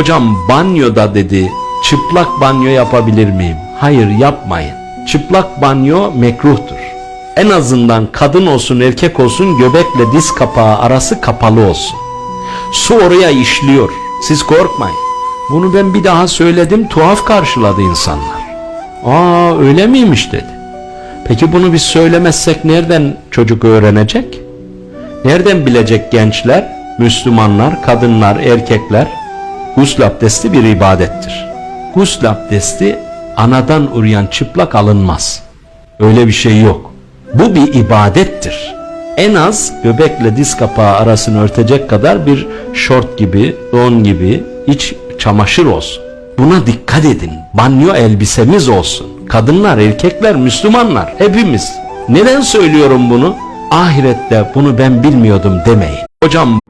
Hocam banyoda dedi çıplak banyo yapabilir miyim? Hayır yapmayın. Çıplak banyo mekruhtur. En azından kadın olsun erkek olsun göbekle diz kapağı arası kapalı olsun. Su oraya işliyor. Siz korkmayın. Bunu ben bir daha söyledim tuhaf karşıladı insanlar. Aa öyle miymiş dedi. Peki bunu biz söylemezsek nereden çocuk öğrenecek? Nereden bilecek gençler, Müslümanlar, kadınlar, erkekler? Gusül abdesti bir ibadettir. Gusül abdesti anadan uruyan çıplak alınmaz. Öyle bir şey yok. Bu bir ibadettir. En az göbekle diz kapağı arasını örtecek kadar bir şort gibi, don gibi iç çamaşır olsun. Buna dikkat edin. Banyo elbisemiz olsun. Kadınlar, erkekler, Müslümanlar hepimiz. Neden söylüyorum bunu? Ahirette bunu ben bilmiyordum demeyin. Hocam